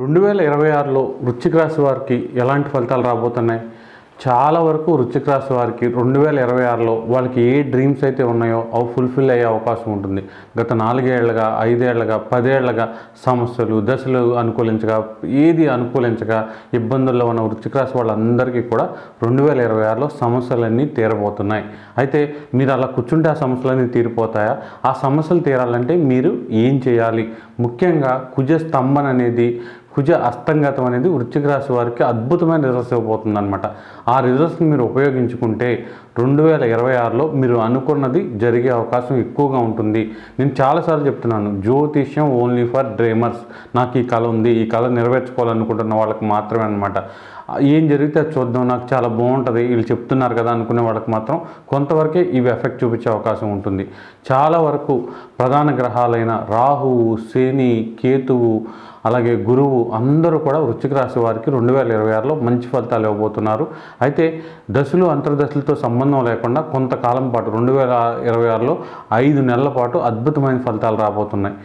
రెండు వేల ఇరవై ఆరులో వృశ్చిక రాశి వారికి ఎలాంటి ఫలితాలు రాబోతున్నాయి? చాలా వరకు వృశ్చిక రాశి వారికి రెండు వేల ఇరవై ఆరులో వాళ్ళకి ఏ డ్రీమ్స్ అయితే ఉన్నాయో అవి ఫుల్ఫిల్ అయ్యే అవకాశం ఉంటుంది. గత నాలుగేళ్ళుగా ఐదేళ్ళుగా పదేళ్ళుగా సమస్యలు దశలు అనుకూలించగా ఏది అనుకూలించగా ఇబ్బందుల్లో ఉన్న వృశ్చిక రాశి వాళ్ళందరికీ కూడా రెండు వేల ఇరవై ఆరులో సమస్యలన్నీ తీరబోతున్నాయి. అయితే మీరు అలా కూర్చుంటే ఆ సమస్యలన్నీ తీరిపోతాయా? ఆ సమస్యలు తీరాలంటే మీరు ఏం చేయాలి? ముఖ్యంగా కుజ స్తంభన అనేది కుజ అస్తంగతం అనేది వృశ్చిక రాశి వారికి అద్భుతమైన రిజల్ట్స్ ఇవ్వబోతుంది అనమాట ఆ రిజల్ట్స్ని మీరు ఉపయోగించుకుంటే రెండు వేల ఇరవై ఆరులో మీరు అనుకున్నది జరిగే అవకాశం ఎక్కువగా ఉంటుంది. నేను చాలాసార్లు చెప్తున్నాను జ్యోతిష్యం ఓన్లీ ఫర్ డ్రీమర్స్. నాకు ఈ కళ ఉంది ఈ కళ నెరవేర్చుకోవాలనుకుంటున్న వాళ్ళకి మాత్రమే అనమాట ఏం జరిగితే అది చూద్దాం నాకు చాలా బాగుంటుంది వీళ్ళు చెప్తున్నారు కదా అనుకునే వాళ్ళకి మాత్రం కొంతవరకే ఇవి ఎఫెక్ట్ చూపించే అవకాశం ఉంటుంది. చాలా వరకు ప్రధాన గ్రహాలైన రాహువు శని కేతువు అలాగే గురువు అందరూ కూడా వృశ్చిక రాశి వారికి రెండు వేల ఇరవై ఆరులో మంచి ఫలితాలు ఇవ్వబోతున్నారు. అయితే దశలు అంతర్దశలతో సంబంధం లేకుండా కొంతకాలం పాటు రెండు వేల ఇరవై ఆరులో ఐదు నెలల పాటు అద్భుతమైన ఫలితాలు రాబోతున్నాయి.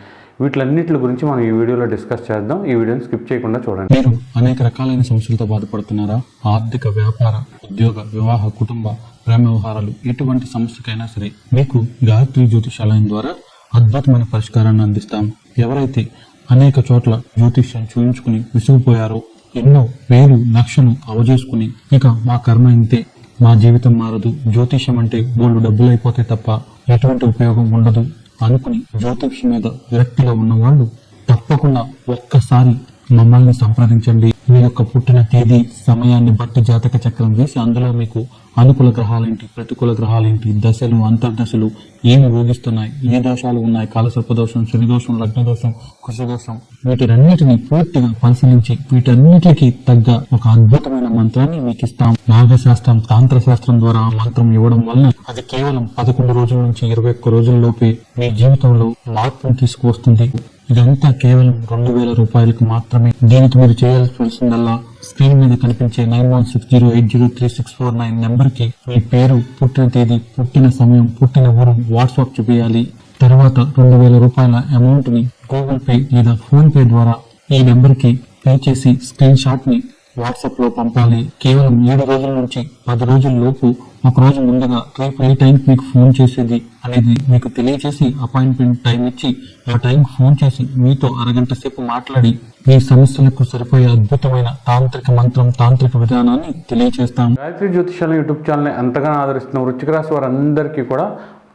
వీటిలన్నిటి గురించి మనం ఈ వీడియోలో డిస్కస్ చేద్దాం. ఈ వీడియోని స్కిప్ చేయకుండా చూడండి. మీరు అనేక రకాలైన సమస్యలతో బాధపడుతున్నారా? ఆర్థిక వ్యాపార ఉద్యోగ వివాహ కుటుంబ ప్రేమ వ్యవహారాలు ఎటువంటి సమస్యకైనా సరే మీకు గాయత్రి జ్యోతిషాలయం ద్వారా అద్భుతమైన పరిష్కారాన్ని అందిస్తాం. ఎవరైతే అనేక చోట్ల జ్యోతిష్యం చూయించుకుని విసిగిపోయారో ఎన్నో వేలు లక్షలు అవజేసుకుని ఇక మా కర్మ ఇంతే మా జీవితం మారదు. జ్యోతిష్యం అంటే బోళ్ళు డబ్బులు అయిపోతే తప్ప ఎటువంటి ఉపయోగం ఉండదు. అనుకుని జ్యోతిష్యం మీద విరక్తిలో ఉన్న వాళ్ళు తప్పకుండా ఒక్కసారి మమ్మల్ని సంప్రదించండి. మీ యొక్క పుట్టిన తేదీ సమయాన్ని బట్టి జాతక చక్రం వేసి అందులో మీకు అనుకూల గ్రహాలేంటి? ప్రతికూల గ్రహాలేంటి? దశలు అంతర్దశలు ఏమి భోగిస్తున్నాయి ఏ దోషాలు ఉన్నాయి? కాలసర్ప దోషం శనిదోషం లగ్నదోషం కుశదోషం దోషం పూర్తిగా పరిశీలించి వీటన్నిటికీ తగ్గ ఒక అద్భుతమైన మంత్రాన్ని మీకు ఇస్తాం నాగశాస్త్రం తాంత్ర శాస్త్రం ద్వారా మంత్రం ఇవ్వడం వల్ల అది కేవలం పదకొండు రోజుల నుంచి ఇరవై ఒక్క రోజుల్లోపే మీ జీవితంలో మార్పును తీసుకువస్తుంది. ఇదంతా కేవలం రెండు వేల రూపాయలకు మాత్రమే. దీనికి మీరు చేయాల్సి వచ్చిందల్లా స్క్రీన్ మీద కనిపించే nine one six zero eight zero three six four nine నెంబర్కి మీ పేరు పుట్టిన తేదీ పుట్టిన సమయం పుట్టిన ఊరు వాట్సాప్ చూపించాలి తర్వాత రెండు వేల రూపాయల అమౌంట్ని గూగుల్ పే లేదా ఫోన్ పే ద్వారా ఈ నెంబర్కి పే చేసి స్క్రీన్ షాట్ని వాట్సాప్లో పంపాలి. కేవలం ఏడు రోజుల నుంచి పది రోజుల లోపు ఒక రోజు ముందుగా రేపు ఏ టైంకి మీకు ఫోన్ చేసేది అనేది మీకు తెలియజేసి అపాయింట్మెంట్ టైం ఇచ్చి ఆ టైంకి ఫోన్ చేసి మీతో అరగంట సేపు మాట్లాడి మీ సమస్యలకు సరిపోయే అద్భుతమైన తాంత్రిక మంత్రం తాంత్రిక విధానాన్ని తెలియజేస్తాం గాయత్రి జ్యోతిషాల యూట్యూబ్ ఛానల్ని ఎంతగానో ఆదరిస్తున్న వృచ్చిక రాశి వారందరికీ కూడా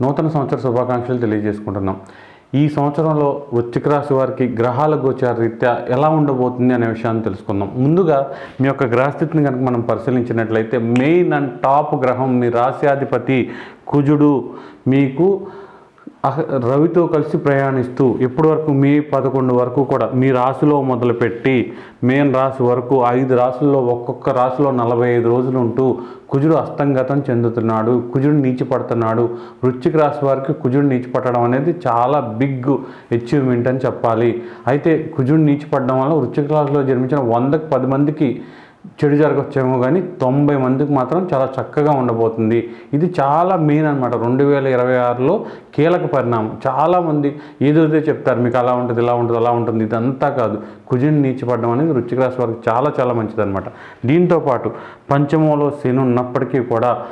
నూతన సంవత్సర శుభాకాంక్షలు తెలియజేసుకుంటున్నాం. ఈ సంవత్సరంలో వృశ్చిక రాశి వారికి గ్రహాల గోచార రీత్యా ఎలా ఉండబోతుంది అనే విషయాన్ని తెలుసుకుందాం. ముందుగా మీ యొక్క గ్రహస్థితిని కనుక మనం పరిశీలించినట్లయితే మెయిన్ అండ్ టాప్ గ్రహం మీ రాశ్యాధిపతి కుజుడు మీకు రవితో కలిసి ప్రయాణిస్తూ ఇప్పటి వరకు? మే పదకొండు వరకు కూడా. మీ రాశిలో మొదలుపెట్టి మేన్ రాశి వరకు ఐదు రాశుల్లో ఒక్కొక్క రాశిలో నలభై ఐదు రోజులు ఉంటూ కుజుడు అస్తంగతం చెందుతున్నాడు కుజుడు నీచి పడుతున్నాడు వృశ్చిక రాశి వారికి కుజుడు నీచి పట్టడం అనేది చాలా బిగ్ అచీవ్మెంట్ అని చెప్పాలి. అయితే కుజుడు నీచి పడడం వల్ల వృశ్చిక రాశిలో జన్మించిన వందకు పది మందికి చెడు జరగచ్చేమో కానీ తొంభై మందికి మాత్రం చాలా చక్కగా ఉండబోతుంది. ఇది చాలా మెయిన్ అనమాట రెండు వేల ఇరవై ఆరులో కీలక పరిణామం. చాలామంది ఏదైతే చెప్తారు మీకు అలా ఉంటుంది ఇలా ఉంటుంది అలా ఉంటుంది. ఇదంతా కాదు. కుజుని నీచిపడడం అనేది వృచ్చిక రాశి వారికి చాలా చాలా మంచిదన్నమాట. దీంతోపాటు పంచమంలో శని ఉన్నప్పటికీ కూడా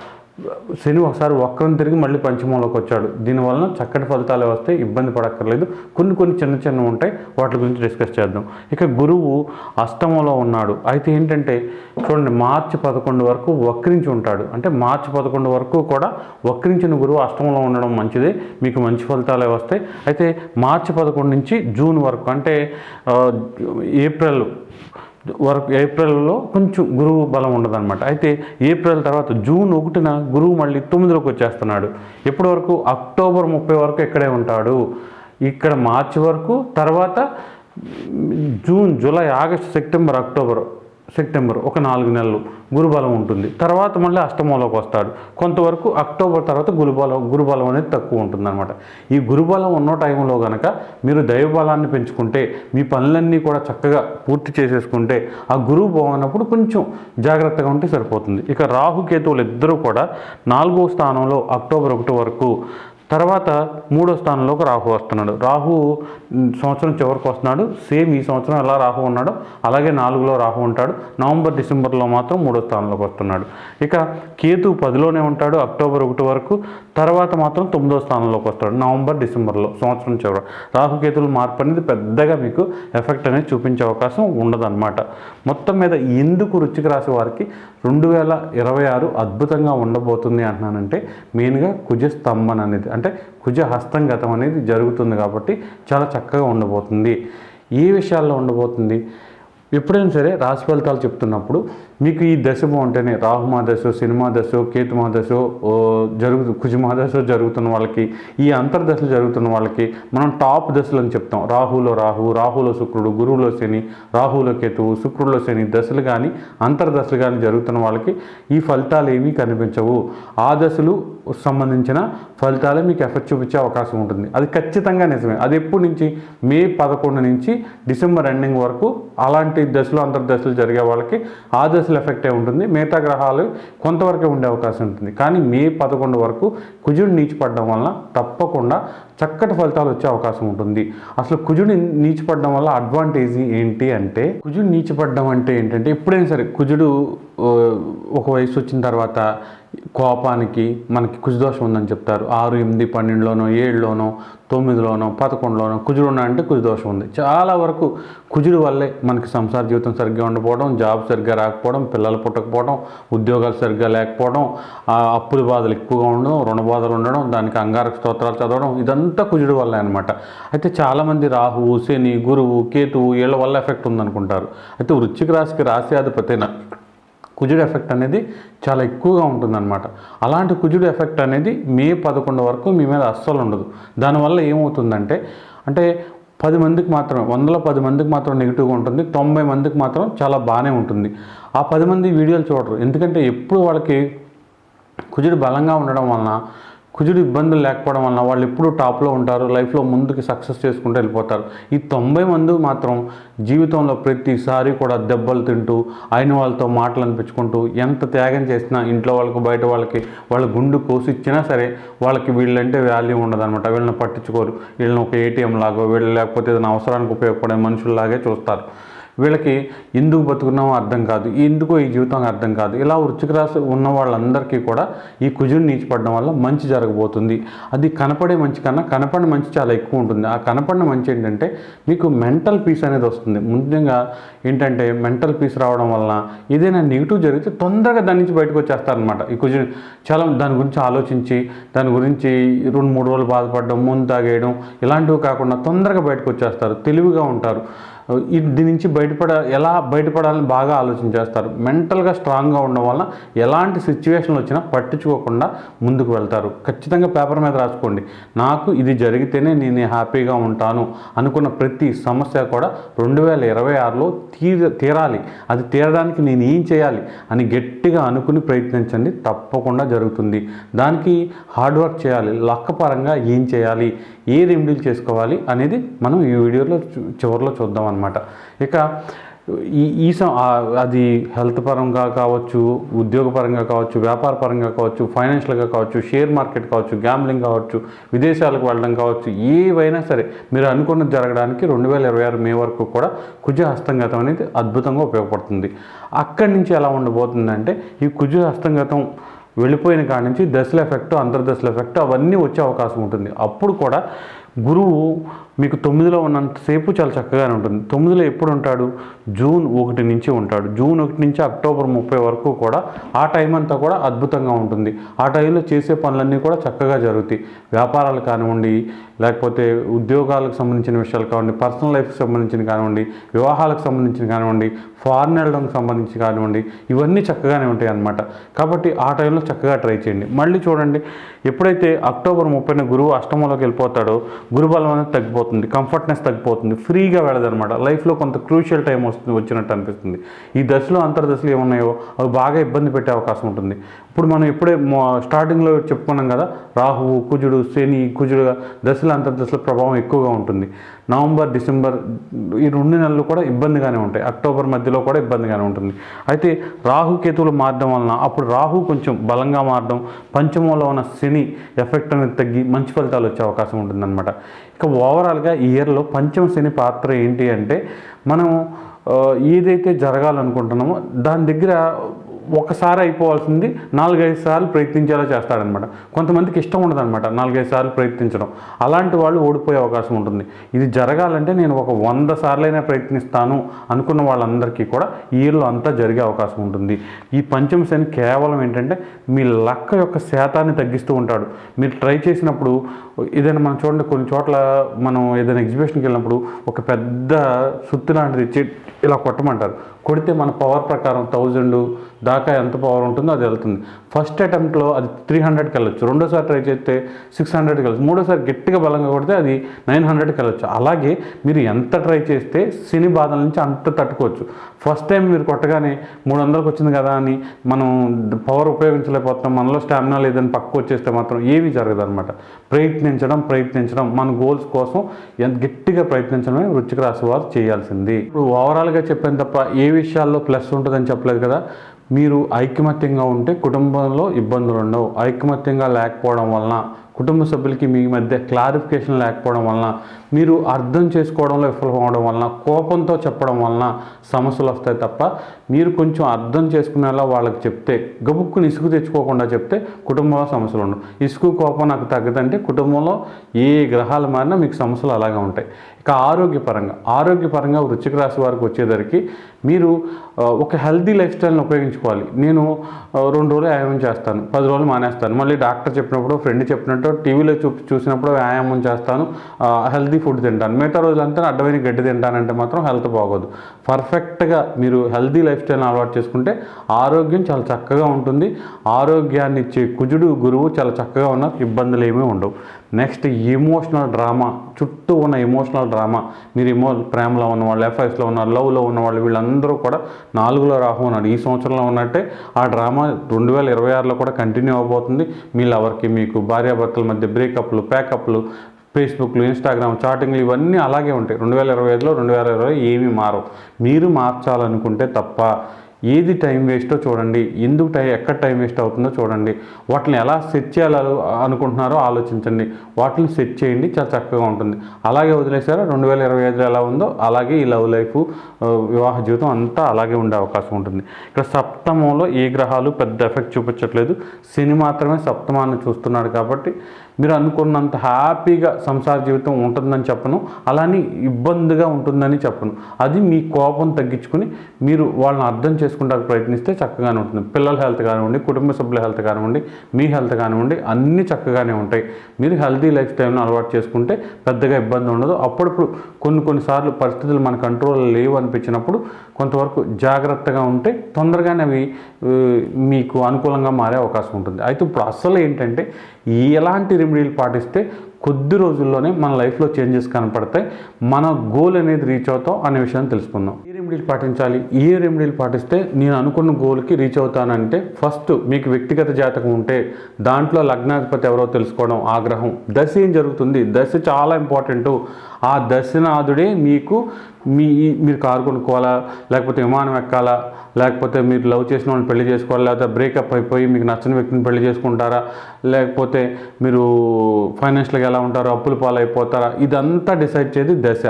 శని ఒకసారి వక్రం తిరిగి మళ్ళీ పంచమంలోకి వచ్చాడు. దీనివలన చక్కటి ఫలితాలు వస్తే ఇబ్బంది పడక్కర్లేదు. కొన్ని కొన్ని చిన్న చిన్న ఉంటాయి. వాటి గురించి డిస్కస్ చేద్దాం. ఇక గురువు అష్టమంలో ఉన్నాడు. అయితే ఏంటంటే చూడండి మార్చి పదకొండు వరకు వక్రించి ఉంటాడు. అంటే మార్చి పదకొండు వరకు కూడా వక్రించిన గురువు అష్టమంలో ఉండడం మంచిదే. మీకు మంచి ఫలితాలే వస్తాయి. అయితే మార్చి పదకొండు నుంచి జూన్ వరకు అంటే ఏప్రిల్ వరకు ఏప్రిల్లో కొంచెం గురువు బలం ఉండదన్నమాట. అయితే ఏప్రిల్ తర్వాత జూన్ ఒకటిన గురువు మళ్ళీ తొమ్మిదిలోకి వచ్చేస్తున్నాడు. ఎప్పటి వరకు? అక్టోబర్ ముప్పై వరకు ఇక్కడే ఉంటాడు. ఇక్కడ మార్చి వరకు తర్వాత June July August September October September ఒక నాలుగు నెలలు గురుబలం ఉంటుంది. తర్వాత మళ్ళీ అష్టమంలోకి వస్తాడు. కొంతవరకు అక్టోబర్ తర్వాత గురుబలం గురుబలం అనేది తక్కువ ఉంటుందన్నమాట. ఈ గురుబలం ఉన్న టైంలో కనుక మీరు దైవబలాన్ని పెంచుకుంటే మీ పనులన్నీ కూడా చక్కగా పూర్తి చేసేసుకుంటే ఆ గురువు బాగున్నప్పుడు కొంచెం జాగ్రత్తగా ఉంటే సరిపోతుంది. ఇక రాహుకేతువులు ఇద్దరూ కూడా నాలుగో స్థానంలో అక్టోబర్ ఒకటి వరకు తర్వాత మూడో స్థానంలోకి రాహు వస్తున్నాడు. రాహు సంవత్సరం చివరికి వస్తున్నాడు. సేమ్ ఈ సంవత్సరం ఎలా రాహు ఉన్నాడో అలాగే నాలుగులో రాహు ఉంటాడు. నవంబర్ డిసెంబర్లో మాత్రం మూడో స్థానంలోకి వస్తున్నాడు. ఇక కేతు పదిలోనే ఉంటాడు అక్టోబర్ ఒకటి వరకు. తర్వాత మాత్రం తొమ్మిదో స్థానంలోకి వస్తాడు. నవంబర్ డిసెంబర్లో సంవత్సరం చివరి రాహుకేతుల మార్పు అనేది పెద్దగా మీకు ఎఫెక్ట్ అనేది చూపించే అవకాశం ఉండదన్నమాట. మొత్తం మీద ఎందుకు రుచికి రాశి వారికి రెండు వేల ఇరవై ఆరు అద్భుతంగా ఉండబోతుంది అంటున్నానంటే మెయిన్గా కుజస్తంభన్ అనేది. అంటే కుజ హస్తంగతం అనేది జరుగుతుంది కాబట్టి చాలా చక్కగా ఉండబోతుంది. ఏ విషయాల్లో ఉండబోతుంది? ఎప్పుడైనా సరే రాశి ఫలితాలు చెప్తున్నప్పుడు మీకు ఈ దశ బాగుంటేనే రాహుమా దశ సినిమా దశ కేతుమా దశ ఓ, జరుగు కుజుమా దశ జరుగుతున్న వాళ్ళకి ఈ అంతర్దశలు జరుగుతున్న వాళ్ళకి మనం టాప్ దశలు అని చెప్తాం. రాహులో రాహు రాహులో శుక్రుడు గురువులో శని రాహులో కేతువు శుక్రుడిలో శని దశలు కానీ అంతర్దశలు కానీ జరుగుతున్న వాళ్ళకి ఈ ఫలితాలు ఏమీ కనిపించవు. ఆ దశలు సంబంధించిన ఫలితాలే మీకు ఎఫెక్ట్ చూపించే అవకాశం ఉంటుంది. అది ఖచ్చితంగా నిజమే. అది ఎప్పటి నుంచి? మే పదకొండు నుంచి డిసెంబర్ ఎండింగ్ వరకు అలాంటి దశలు అంతర్దశలు జరిగే వాళ్ళకి ఆ దశ దశలు ఎఫెక్టే ఉంటుంది. మిగతా గ్రహాలు కొంతవరకే ఉండే అవకాశం ఉంటుంది. కానీ మే పదకొండు వరకు కుజుడు నీచిపడడం వలన తప్పకుండా చక్కటి ఫలితాలు వచ్చే అవకాశం ఉంటుంది. అసలు కుజుడు నీచిపడడం వల్ల అడ్వాంటేజ్ ఏంటి అంటే కుజుడు నీచిపడడం అంటే ఏంటంటే ఎప్పుడైనా సరే కుజుడు ఒక వయసు వచ్చిన తర్వాత కోపానికి మనకి కుజదోషం ఉందని చెప్తారు. ఆరు ఎనిమిది పన్నెండులోనో ఏడులోనో తొమ్మిదిలోనో పదకొండులోనో కుజుడు ఉన్నా అంటే కుజదోషం ఉంది. చాలా వరకు కుజుడు వల్లే మనకి సంసార జీవితం సరిగ్గా ఉండకపోవడం జాబ్ సరిగ్గా రాకపోవడం పిల్లలు పుట్టకపోవడం ఉద్యోగాలు సరిగ్గా లేకపోవడం ఆ అప్పుల బాధలు ఎక్కువగా ఉండడం రుణ బాధలు ఉండడం దానికి అంగారక స్తోత్రాలు చదవడం ఇదంతా కుజుడు వల్ల అనమాట అయితే చాలామంది రాహువు శని గురువు కేతువు వీళ్ళ వల్ల ఎఫెక్ట్ ఉందనుకుంటారు. అయితే వృశ్చిక రాశికి రాశి కుజుడు ఎఫెక్ట్ అనేది చాలా ఎక్కువగా ఉంటుందన్నమాట. అలాంటి కుజుడు ఎఫెక్ట్ అనేది మే పదకొండు వరకు మీ మీద అస్సలు ఉండదు. దానివల్ల ఏమవుతుందంటే అంటే పది మందికి మాత్రం వందలో పది మందికి మాత్రం నెగిటివ్గా ఉంటుంది తొంభై మందికి మాత్రం చాలా బాగానే ఉంటుంది. ఆ పది మంది వీడియోలు చూడరు. ఎందుకంటే ఎప్పుడు వాళ్ళకి కుజుడు బలంగా ఉండడం వలన కుజుడు ఇబ్బందులు లేకపోవడం వలన వాళ్ళు ఎప్పుడు టాప్లో ఉంటారు లైఫ్లో ముందుకు సక్సెస్ చేసుకుంటూ వెళ్ళిపోతారు. ఈ తొంభై మంది మాత్రం జీవితంలో ప్రతిసారి కూడా దెబ్బలు తింటూ అయిన వాళ్ళతో మాటలు అనిపించుకుంటూ ఎంత త్యాగం చేసినా ఇంట్లో వాళ్ళకి బయట వాళ్ళకి వాళ్ళ గుండు కోసి ఇచ్చినా సరే వాళ్ళకి వీళ్ళంటే వాల్యూ ఉండదు అనమాట వీళ్ళని పట్టించుకోరు. వీళ్ళని ఒక ఏటీఎం లాగో వీళ్ళు లేకపోతే ఏదైనా అవసరానికి ఉపయోగపడే మనుషుల్లాగే చూస్తారు. వీళ్ళకి ఎందుకు బతుకున్నామో అర్థం కాదు ఎందుకో ఈ జీవితం అర్థం కాదు. ఇలా వృశ్చిక రాశి ఉన్న వాళ్ళందరికీ కూడా ఈ కుజుడు నీచిపడడం వల్ల మంచి జరగబోతుంది. అది కనపడే మంచి కన్నా కనపడిన మంచి చాలా ఎక్కువ ఉంటుంది. ఆ కనపడిన మంచి ఏంటంటే మీకు మెంటల్ పీస్ అనేది వస్తుంది. ముఖ్యంగా ఏంటంటే మెంటల్ పీస్ రావడం వలన ఏదైనా నెగిటివ్ జరిగితే తొందరగా దాని నుంచి బయటకు వచ్చేస్తారనమాట ఈ కుజుడు చాలా దాని గురించి ఆలోచించి దాని గురించి రెండు మూడు రోజులు బాధపడడం ముందు తాగేయడం ఇలాంటివి కాకుండా తొందరగా బయటకు వచ్చేస్తారు. తెలివిగా ఉంటారు. దీని నుంచి బయటపడ ఎలా బయటపడాలని బాగా ఆలోచన చేస్తారు. మెంటల్గా స్ట్రాంగ్గా ఉండడం వలన ఎలాంటి సిచ్యువేషన్లు వచ్చినా పట్టించుకోకుండా ముందుకు వెళ్తారు. ఖచ్చితంగా పేపర్ మీద రాసుకోండి. నాకు ఇది జరిగితేనే నేను హ్యాపీగా ఉంటాను అనుకున్న ప్రతి సమస్య కూడా రెండు వేల ఇరవై ఆరులో తీర తీరాలి. అది తీరడానికి నేను ఏం చేయాలి అని గట్టిగా అనుకుని ప్రయత్నించండి. తప్పకుండా జరుగుతుంది. దానికి హార్డ్ వర్క్ చేయాలి. లక్క పరంగా ఏం చేయాలి? ఏ రెమెడీలు చేసుకోవాలి? అనేది మనం ఈ వీడియోలో చివరిలో చూద్దాం అనమాట ఇక ఈ ఈ సం- అది హెల్త్ పరంగా కావచ్చు ఉద్యోగ పరంగా కావచ్చు వ్యాపార పరంగా కావచ్చు ఫైనాన్షియల్గా కావచ్చు షేర్ మార్కెట్ కావచ్చు గ్యాంబ్లింగ్ కావచ్చు విదేశాలకు వెళ్ళడం కావచ్చు ఏవైనా సరే మీరు అనుకున్నది జరగడానికి రెండు వేల ఇరవై ఆరు మే వరకు కూడా కుజ హస్తంగతం అనేది అద్భుతంగా ఉపయోగపడుతుంది. అక్కడి నుంచి ఎలా ఉండబోతుందంటే ఈ కుజ హస్తంగతం వెళ్ళిపోయిన కాడి నుంచి దశల ఎఫెక్ట్ అంతర్దశల ఎఫెక్ట్ అవన్నీ వచ్చే అవకాశం ఉంటుంది. అప్పుడు కూడా గురువు మీకు తొమ్మిదిలో ఉన్నంతసేపు చాలా చక్కగానే ఉంటుంది. తొమ్మిదిలో ఎప్పుడు ఉంటాడు? జూన్ ఒకటి నుంచి ఉంటాడు. జూన్ ఒకటి నుంచి అక్టోబర్ ముప్పై వరకు కూడా ఆ టైం అంతా కూడా అద్భుతంగా ఉంటుంది. ఆ టైంలో చేసే పనులన్నీ కూడా చక్కగా జరుగుతాయి. వ్యాపారాలు కానివ్వండి లేకపోతే ఉద్యోగాలకు సంబంధించిన విషయాలు కానివ్వండి పర్సనల్ లైఫ్కి సంబంధించిన కానివ్వండి వివాహాలకు సంబంధించిన కానివ్వండి ఫారెన్ వెళ్ళడానికి సంబంధించి కానివ్వండి ఇవన్నీ చక్కగానే ఉంటాయి అన్నమాట. కాబట్టి ఆ టైంలో చక్కగా ట్రై చేయండి. మళ్ళీ చూడండి ఎప్పుడైతే అక్టోబర్ ముప్పైన గురువు అష్టమంలోకి వెళ్ళిపోతాడో గురుబలం అనేది తగ్గిపోతుంది కంఫర్ట్నెస్ తగ్గిపోతుంది ఫ్రీగా వెళ్ళదనమాట లైఫ్లో కొంత క్రూషియల్ టైం వస్తుంది వచ్చినట్టు అనిపిస్తుంది. ఈ దశలో అంతర్దశలు ఏమున్నాయో అవి బాగా ఇబ్బంది పెట్టే అవకాశం ఉంటుంది. ఇప్పుడు మనం ఇప్పుడే స్టార్టింగ్లో చెప్పుకున్నాం కదా రాహువు కుజుడు శని కుజుడుగా దశల అంతర్దశల ప్రభావం ఎక్కువగా ఉంటుంది. నవంబర్ డిసెంబర్ ఈ రెండు నెలలు కూడా ఇబ్బందిగానే ఉంటాయి. అక్టోబర్ మధ్యలో కూడా ఇబ్బందిగానే ఉంటుంది. అయితే రాహుకేతువులు మారడం వలన అప్పుడు రాహు కొంచెం బలంగా మారడం పంచమంలో ఉన్న శని ఎఫెక్ట్ అనేది తగ్గి మంచి ఫలితాలు వచ్చే అవకాశం ఉంటుందన్నమాట. ఇక ఓవరాల్గా ఈ ఇయర్లో పంచమ శని పాత్ర ఏంటి అంటే మనం ఏదైతే జరగాలనుకుంటున్నామో దాని దగ్గర ఒకసారి అయిపోవాల్సింది నాలుగైదు సార్లు ప్రయత్నించేలా చేస్తాడనమాట. కొంతమందికి ఇష్టం ఉండదన్నమాట నాలుగైదు సార్లు ప్రయత్నించడం. అలాంటి వాళ్ళు ఓడిపోయే అవకాశం ఉంటుంది. ఇది జరగాలంటే నేను ఒక వంద సార్లైనా ప్రయత్నిస్తాను అనుకున్న వాళ్ళందరికీ కూడా ఈలో అంతా జరిగే అవకాశం ఉంటుంది. ఈ పంచమ శని కేవలం ఏంటంటే మీ లక్క యొక్క శాతాన్ని తగ్గిస్తూ ఉంటాడు. మీరు ట్రై చేసినప్పుడు ఏదైనా మనం చూడండి కొన్ని చోట్ల మనం ఏదైనా ఎగ్జిబిషన్కి వెళ్ళినప్పుడు ఒక పెద్ద సుత్తి లాంటిది ఇచ్చి ఇలా కొట్టమంటారు. కొడితే మన పవర్ ప్రకారం థౌజండ్ దాకా ఎంత పవర్ ఉంటుందో అది వెళ్తుంది. ఫస్ట్ అటెంప్ట్లో అది త్రీ హండ్రెడ్కి వెళ్ళొచ్చు రెండోసారి ట్రై చేస్తే సిక్స్ హండ్రెడ్కి వెళ్ళచ్చు మూడోసారి గట్టిగా బలంగా కొడితే అది నైన్ హండ్రెడ్కి వెళ్ళొచ్చు అలాగే మీరు ఎంత ట్రై చేస్తే శని బాధల నుంచి అంత తట్టుకోవచ్చు. ఫస్ట్ టైం మీరు కొట్టగానే మూడు వందలకు వచ్చింది కదా అని మనం పవర్ ఉపయోగించలేకపోతాం మనలో స్టామినా లేదని పక్కకు వచ్చేస్తే మాత్రం ఏమీ జరగదు అనమాట ప్రయత్నించడం ప్రయత్నించడం మన గోల్స్ కోసం ఎంత గట్టిగా ప్రయత్నించడమే వృచ్చిక రాశి వారు చేయాల్సింది. ఇప్పుడు ఓవరాల్గా చెప్పాను తప్ప ఏ విషయాల్లో ప్లస్ ఉంటుందని చెప్పలేదు కదా. మీరు ఐకమత్యంగా ఉంటే కుటుంబంలో ఇబ్బందులు ఉండవు. ఐకమత్యంగా లేకపోవడం వలన కుటుంబ సభ్యులకి మీ మధ్య క్లారిఫికేషన్ లేకపోవడం వలన మీరు అర్థం చేసుకోవడంలో విఫలం వలన కోపంతో చెప్పడం వలన సమస్యలు వస్తాయి తప్ప మీరు కొంచెం అర్థం చేసుకునేలా వాళ్ళకి చెప్తే గబుక్కుని ఇసుకు తెచ్చుకోకుండా చెప్తే కుటుంబంలో సమస్యలు ఉండవు. ఇసుకు కోపం నాకు తగ్గదంటే కుటుంబంలో ఏ గ్రహాలు మారినా మీకు సమస్యలు అలాగే ఉంటాయి. ఇక ఆరోగ్యపరంగా ఆరోగ్యపరంగా వృచ్చిక రాశి వారికి వచ్చేసరికి మీరు ఒక హెల్దీ లైఫ్ స్టైల్ని ఉపయోగించుకోవాలి. నేను రెండు రోజులు వ్యాయామం చేస్తాను పది రోజులు మానేస్తాను. మళ్ళీ డాక్టర్ చెప్పినప్పుడు ఫ్రెండ్ చెప్పినట్టు టీవీలో చూ చూసినప్పుడు వ్యాయామం చేస్తాను హెల్దీ ఫుడ్ తింటాను. మిగతా రోజులంతా అడ్డమైన గడ్డి తింటానంటే మాత్రం హెల్త్ బాగోదు. పర్ఫెక్ట్గా మీరు హెల్దీ లైఫ్ స్టైల్ని అలవాటు చేసుకుంటే ఆరోగ్యం చాలా చక్కగా ఉంటుంది. ఆరోగ్యాన్ని ఇచ్చే కుజుడు గురువు చాలా చక్కగా ఉన్నారు. ఇబ్బందులు ఏమీ ఉండవు. నెక్స్ట్ ఎమోషనల్ డ్రామా చుట్టూ ఉన్న ఎమోషనల్ డ్రామా మీరు ఎమో ప్రేమలో ఉన్నవాళ్ళు ఎఫ్ఐఎస్లో ఉన్నారు లవ్లో ఉన్నవాళ్ళు వీళ్ళందరూ కూడా నాలుగులో రాహు ఉన్నాడు. ఈ సంవత్సరంలో ఉన్నట్టే ఆ డ్రామా రెండు వేల ఇరవై ఆరులో కూడా కంటిన్యూ అవబోతుంది. మీ లవర్కి మీకు భార్యాభర్తల మధ్య బ్రేకప్లు ప్యాకప్లు ఫేస్బుక్లు ఇన్స్టాగ్రామ్ చాటింగ్లు ఇవన్నీ అలాగే ఉంటాయి. రెండు వేల ఇరవై ఐదులో రెండు వేల ఇరవై ఏమీ మారవు. మీరు మార్చాలనుకుంటే తప్ప ఏది టైం వేస్టో చూడండి ఎందుకు టైం ఎక్కడ టైం వేస్ట్ అవుతుందో చూడండి. వాటిని ఎలా సెట్ చేయాలో అనుకుంటున్నారో ఆలోచించండి. వాటిని సెట్ చేయండి చాలా చక్కగా ఉంటుంది. అలాగే వదిలేసారా రెండు వేల ఇరవై ఐదులో ఎలా ఉందో అలాగే ఈ లవ్ లైఫ్ వివాహ జీవితం అంతా అలాగే ఉండే అవకాశం ఉంటుంది. ఇక్కడ సప్తమంలో ఏ గ్రహాలు పెద్ద ఎఫెక్ట్ చూపించట్లేదు. శని మాత్రమే సప్తమాన్ని చూస్తున్నాడు కాబట్టి మీరు అనుకున్నంత హ్యాపీగా సంసార జీవితం ఉంటుందని చెప్పను. అలానే ఇబ్బందిగా ఉంటుందని చెప్పను. అది మీ కోపం తగ్గించుకుని మీరు వాళ్ళని అర్థం చేసుకుంటానికి ప్రయత్నిస్తే చక్కగానే ఉంటుంది. పిల్లల హెల్త్ కానివ్వండి కుటుంబ సభ్యుల హెల్త్ కానివ్వండి మీ హెల్త్ కానివ్వండి అన్నీ చక్కగానే ఉంటాయి. మీరు హెల్తీ లైఫ్ స్టైల్ను అలవాటు చేసుకుంటే పెద్దగా ఇబ్బంది ఉండదు. అప్పుడప్పుడు కొన్ని కొన్నిసార్లు పరిస్థితులు మన కంట్రోల్ లేవు అనిపించినప్పుడు కొంతవరకు జాగ్రత్తగా ఉంటే తొందరగానే అవి మీకు అనుకూలంగా మారే అవకాశం ఉంటుంది. అయితే ఇప్పుడు అసలు ఏంటంటే ఎలాంటి రెమెడీలు పాటిస్తే కొద్ది రోజుల్లోనే మన లైఫ్లో చేంజెస్ కనపడతాయి. మన గోల్ అనేది రీచ్ అవుతాం అనే విషయాన్ని తెలుసుకుందాం. రెమెడీలు పాటించాలి? ఏ రెమెడీలు పాటిస్తే నేను అనుకున్న గోల్కి రీచ్ అవుతానంటే ఫస్ట్ మీకు వ్యక్తిగత జాతకం ఉంటే దాంట్లో లగ్నాధిపతి ఎవరో తెలుసుకోవడం ఆగ్రహం. దశ ఏం జరుగుతుంది? దశ చాలా ఇంపార్టెంట్ ఆ దశనాథుడే మీకు మీ మీరు కారు కొనుక్కోవాలా? లేకపోతే విమానం ఎక్కాలా? లేకపోతే మీరు లవ్ చేసిన వాళ్ళని పెళ్ళి చేసుకోవాలా? లేకపోతే బ్రేకప్ అయిపోయి మీకు నచ్చని వ్యక్తిని పెళ్ళి చేసుకుంటారా? లేకపోతే మీరు ఫైనాన్షియల్గా ఎలా ఉంటారో అప్పులు పాలైపోతారా? ఇదంతా డిసైడ్ చేసేది దశ.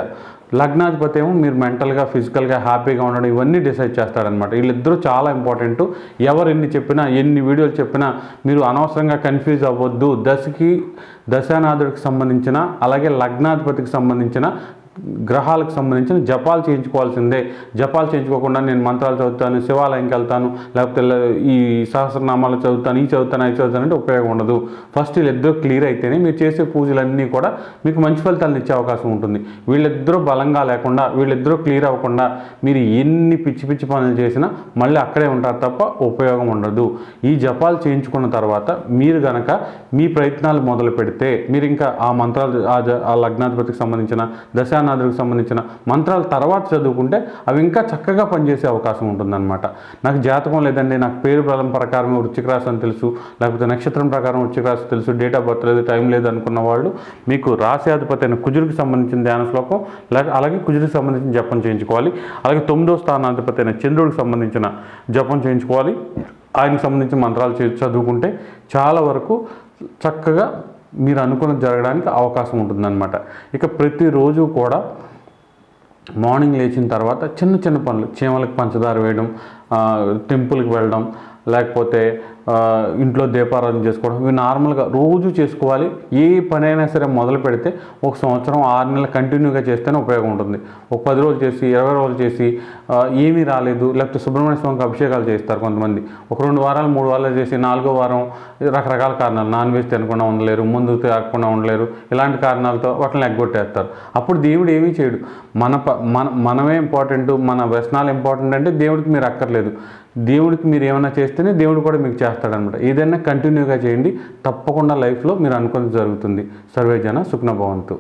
లగ్నాధిపతి ఏమో మీరు మెంటల్గా ఫిజికల్గా హ్యాపీగా ఉండడం ఇవన్నీ డిసైడ్ చేస్తారనమాట వీళ్ళిద్దరూ చాలా ఇంపార్టెంట్. ఎవరు ఎన్ని చెప్పినా ఎన్ని వీడియోలు చెప్పినా మీరు అనవసరంగా కన్ఫ్యూజ్ అవ్వద్దు. దశకి దశానాథుడికి సంబంధించిన అలాగే లగ్నాధిపతికి సంబంధించిన గ్రహాలకు సంబంధించిన జపాలు చేయించుకోవాల్సిందే. జపాలు చేయించుకోకుండా నేను మంత్రాలు చదువుతాను శివాలయంకి వెళ్తాను లేకపోతే ఈ సహస్రనామాలు చదువుతాను ఈ చదువుతాను అవి చదువుతాను అంటే ఉపయోగం ఉండదు. ఫస్ట్ వీళ్ళిద్దరూ క్లియర్ అయితేనే మీరు చేసే పూజలన్నీ కూడా మీకు మంచి ఫలితాలను ఇచ్చే అవకాశం ఉంటుంది. వీళ్ళిద్దరూ బలంగా లేకుండా వీళ్ళిద్దరూ క్లియర్ అవ్వకుండా మీరు ఎన్ని పిచ్చి పిచ్చి పనులు చేసినా మళ్ళీ అక్కడే ఉంటారు తప్ప ఉపయోగం ఉండదు. ఈ జపాలు చేయించుకున్న తర్వాత మీరు గనక మీ ప్రయత్నాలు మొదలు పెడితే మీరు ఇంకా ఆ మంత్రాలు ఆ లగ్నాధిపతికి సంబంధించిన దశానాథ గణాధికి సంబంధించిన మంత్రాలు తర్వాత చదువుకుంటే అవి ఇంకా చక్కగా పనిచేసే అవకాశం ఉంటుందన్నమాట. నాకు జాతకం లేదండి నాకు పేరు బలం ప్రకారం వృశ్చిక రాశి అని తెలుసు లేకపోతే నక్షత్రం ప్రకారం వృశ్చిక రాశి తెలుసు డేట్ ఆఫ్ బర్త్ లేదు టైం లేదు అనుకున్న వాళ్ళు మీకు రాశి అయిన కుజుడికి సంబంధించిన ధ్యాన శ్లోకం లేక అలాగే కుజుడికి సంబంధించిన జపం చేయించుకోవాలి అలాగే తొమ్మిదో స్థానాధిపతి అయిన చంద్రుడికి సంబంధించిన జపం చేయించుకోవాలి ఆయనకు సంబంధించిన మంత్రాలు చదువుకుంటే చాలా వరకు చక్కగా మీరు అనుకున్నది జరగడానికి అవకాశం ఉంటుందన్నమాట. ఇక ప్రతిరోజు కూడా మార్నింగ్ లేచిన తర్వాత చిన్న చిన్న పనులు చీమలకు పంచదార వేయడం టెంపుల్కి వెళ్ళడం లేకపోతే ఇంట్లో దీపారాధన చేసుకోవడం. ఇవి నార్మల్గా రోజు చేసుకోవాలి. ఏ పనైనా సరే మొదలు పెడితే ఒక సంవత్సరం ఆరు నెలలు కంటిన్యూగా చేస్తేనే ఉపయోగం ఉంటుంది. ఒక పది రోజులు చేసి ఇరవై రోజులు చేసి ఏమీ రాలేదు. లేకపోతే సుబ్రహ్మణ్య స్వామికి అభిషేకాలు చేస్తారు కొంతమంది. ఒక రెండు వారాలు మూడు వారాలు చేసి నాలుగో వారం రకరకాల కారణాలు. నాన్ వెజ్ తినకుండా ఉండలేరు ముందు తాగకుండా ఉండలేరు. ఇలాంటి కారణాలతో వాటిని ఎగ్గొట్టేస్తారు. అప్పుడు దేవుడు ఏమీ చేయడు. మన ప మన మనమే ఇంపార్టెంట్ మన వ్యసనాలు ఇంపార్టెంట్ అంటే దేవుడికి మీరు అక్కర్లేదు. దేవుడికి మీరు ఏమైనా చేస్తేనే దేవుడు కూడా మీకు చేస్తాడనమాట. ఏదైనా కంటిన్యూగా చేయండి. తప్పకుండా లైఫ్లో మీరు అనుకున్నది జరుగుతుంది. సర్వేజన సుఖ్న భవంతు.